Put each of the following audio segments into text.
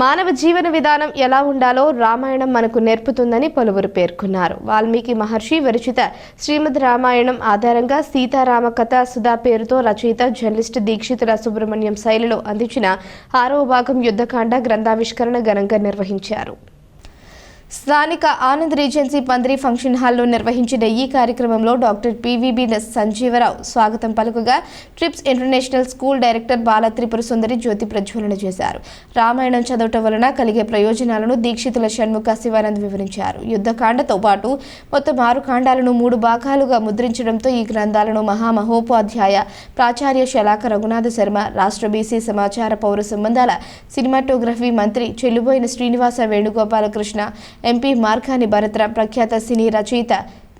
మానవ జీవన విధానం ఎలా ఉండాలో రామాయణం మనకు నేర్పుతుందని పలువురు పేర్కొన్నారు. వాల్మీకి మహర్షి విరచిత శ్రీమద్ రామాయణం ఆధారంగా సీతారామ కథ సుధా పేరుతో రచయిత జర్నలిస్ట్ దీక్షితుల సుబ్రహ్మణ్యం శైలిలో అందించిన ఆరో భాగం యుద్ధకాండ గ్రంథావిష్కరణ ఘనంగా నిర్వహించారు. స్థానిక ఆనంద్ రీజెన్సీ పందిరి ఫంక్షన్ హాల్లో నిర్వహించిన ఈ కార్యక్రమంలో డాక్టర్ పివిబి సంజీవరావు స్వాగతం పలుకగా trips international school director Bala Tripura Sundari జ్యోతి ప్రజ్వలన చేశారు. రామాయణం చదవటం వలన కలిగే ప్రయోజనాలను దీక్షితుల షణ్ముఖ శివానంద్ వివరించారు. యుద్ధకాండతో పాటు మొత్తం ఆరు కాండాలను మూడు భాగాలుగా ముద్రించడంతో ఈ గ్రంథాలను మహామహోపాధ్యాయ ప్రాచార్య శలాక రఘునాథ శర్మ రాష్ట్ర బీసీ సమాచార పౌర సంబంధాల సినిమాటోగ్రఫీ మంత్రి చెల్లుబోయిన శ్రీనివాస వేణుగోపాలకృష్ణ ఎంపీ మార్కాని భరత్ర ప్రఖ్యాత సినీ రచయిత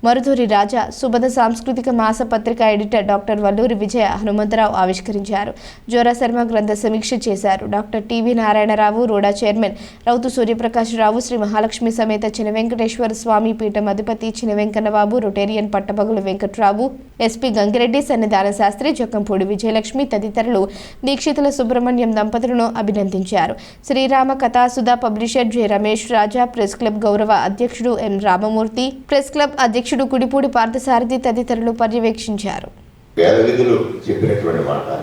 మరుదూరి రాజా సుబద సాంస్కృతిక మాసపత్రిక ఎడిటర్ డాక్టర్ వల్లూరి విజయ హనుమంతరావు ఆవిష్కరించారు. జోరాశర్మ గ్రంథ సమీక్ష చేశారు. Doctor TV Narayanarao RUDA chairman Routhu Suryaprakash Rao Shri Mahalakshmi సమేత చిన వెంకటేశ్వర స్వామి పీఠం అధిపతి చిన వెంకన్నబాబు రొటేరియన్ పట్టపగులు వెంకట్రావు ఎస్పీ గంగిరెడ్డి సన్నిధాన శాస్త్రి జక్కంపూడి విజయలక్ష్మి తదితరులు దీక్షితుల సుబ్రహ్మణ్యం దంపతులను అభినందించారు. Srirama Kathasudha publisher J Ramesh Raja press club గౌరవ అధ్యక్షుడు ఎం రామమూర్తి ప్రెస్ క్లబ్ అధ్యక్షుడు కుడిపూడి పార్థసారథి తదితరులు పర్యవేక్షించారు. వేద విధులు చెప్పినటువంటి మాట.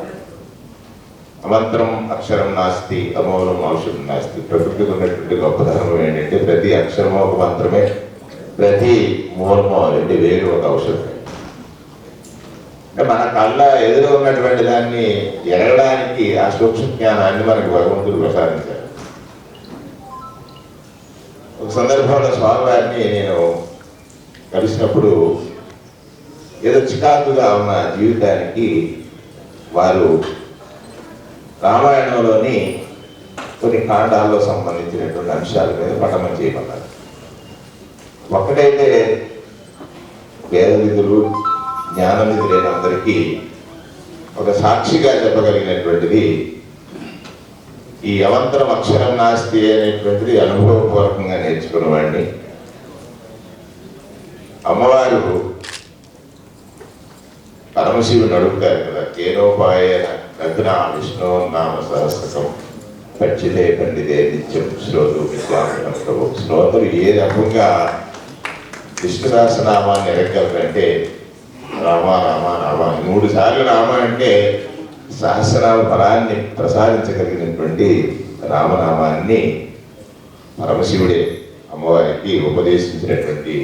అమంతరం అక్షరం నాస్తి అమౌలం ఔషధం నాస్తి. ప్రకృతికి ఉన్నటువంటి గొప్పతనం ఏంటంటే ప్రతి అక్షరం ఒక మంత్రమే ప్రతి మూలము అనేది వేరు ఒక ఔషధం. అంటే మన కళ్ళ ఎదురు ఉన్నటువంటి దాన్ని ఎరగడానికి ఆ సూక్ష్మ జ్ఞానాన్ని మనకు భగవంతుడు ప్రసాదించారు ఒక సందర్భంలో స్వామివారిని నేను కలిసినప్పుడు ఏదో చికాకుగా ఉన్న జీవితానికి వారు రామాయణంలోని కొన్ని కాండాల్లో సంబంధించినటువంటి అంశాల మీద పఠనం చేయమన్నారు ఒక్కటైతే వేద విధులు జ్ఞాన విధులైన అందరికీ ఒక సాక్షిగా చెప్పగలిగినటువంటిది ఈ అవంతరం అక్షరం నాస్తి అనేటువంటిది అనుభవపూర్వకంగా నేర్చుకున్నవాడిని. అమ్మవారు పరమశివుని అడుగుతారు కదా. కేనోపాయన రఘునా విష్ణు నామ సహస్రకం పచ్చిదే పండితే నిత్యం శ్రోతు విద్వాంసనం ప్రభు. శ్రోతలు ఏ రకంగా విష్ణు సహస్రనామాన్ని ఎరగలరంటే రామ రామ రామ మూడు సార్లు రామ అంటే సహస్రనామ ఫలాన్ని ప్రసాదించగలిగినటువంటి రామనామాన్ని పరమశివుడే అమ్మవారికి ఉపదేశించినటువంటి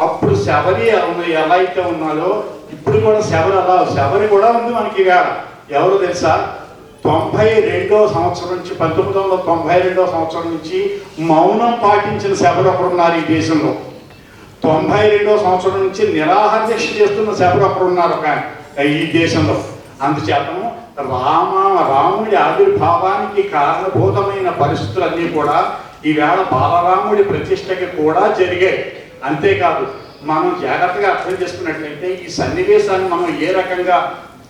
అప్పుడు శబరి ఎలా అయితే ఉన్నాలో ఇప్పుడు కూడా శబరి అలా శబరి కూడా ఉంది మనకి ఇక. ఎవరు తెలుసా? తొంభై రెండో సంవత్సరం నుంచి పంతొమ్మిది వందల తొంభై రెండో సంవత్సరం నుంచి మౌనం పాటించిన శబరి ఒకరు ఉన్నారు ఈ దేశంలో. తొంభై రెండో సంవత్సరం నుంచి నిరాహార దీక్ష చేస్తున్న శబరి ఒకరు ఉన్నారు ఒక ఈ దేశంలో. అందుచేతను రామ రాముడి ఆవిర్భావానికి కారణభూతమైన పరిస్థితులన్నీ కూడా ఈవేళ బాలరాముడి ప్రతిష్టకి కూడా జరిగాయి. అంతేకాదు మనం జాగ్రత్తగా అర్థం చేసుకున్నట్లయితే ఈ సన్నివేశాన్ని మనం ఏ రకంగా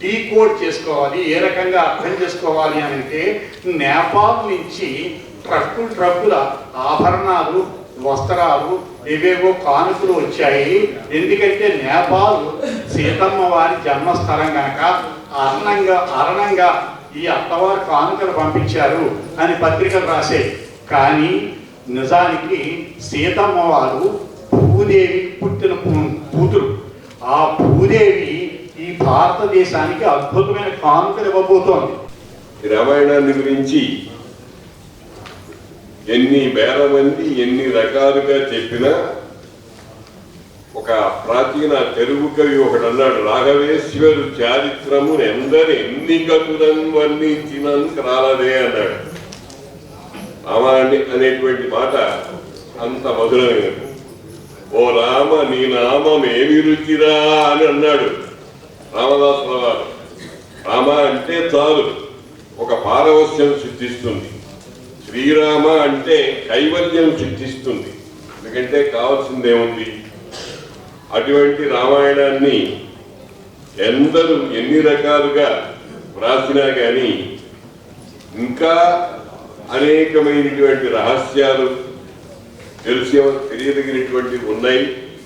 డీకోడ్ చేసుకోవాలి ఏ రకంగా అర్థం చేసుకోవాలి అని అంటే నేపాల్ నుంచి ట్రక్కులు ట్రక్కుల ఆభరణాలు వస్త్రాలు ఏవేవో కానుకలు వచ్చాయి. ఎందుకంటే నేపాల్ సీతమ్మ వారి జన్మస్థలం కనుక అరణంగా అరణంగా ఈ అత్తవారు కానుకలు పంపించారు అని పత్రికలు రాసే కానీ నిజానికి సీతమ్మ వారు భూదేవి పుట్టిన కూతురు. ఆ భూదేవి ఈ భారతదేశానికి అద్భుతమైన కానుకలు ఇవ్వబోతోంది. రామాయణాన్ని గురించి ఎన్ని వేల మంది ఎన్ని రకాలుగా చెప్పినా ఒక ప్రాచీన తెలుగు కవి ఒకడు అన్నాడు రాఘవేశ్వరు చారిత్రము ఎందరు ఎన్ని కతులను వర్ణించినందుకు రాలదే అన్నాడు. రామాయణి అనేటువంటి మాట అంత మధురమైనది. ఓ రామ నీ నామం ఏమి రుచిరా అని అన్నాడు రామదాసు వారు. రామ అంటే చాలు ఒక పారవస్యం సిద్ధిస్తుంది. శ్రీరామ అంటే కైవల్యం సిద్ధిస్తుంది. ఎందుకంటే కావాల్సిందేముంది? అటువంటి రామాయణాన్ని ఎందరూ ఎన్ని రకాలుగా వ్రాసినా కానీ ఇంకా అనేకమైనటువంటి రహస్యాలు తెలిసే తెలియదగినటువంటివి ఉన్నాయి.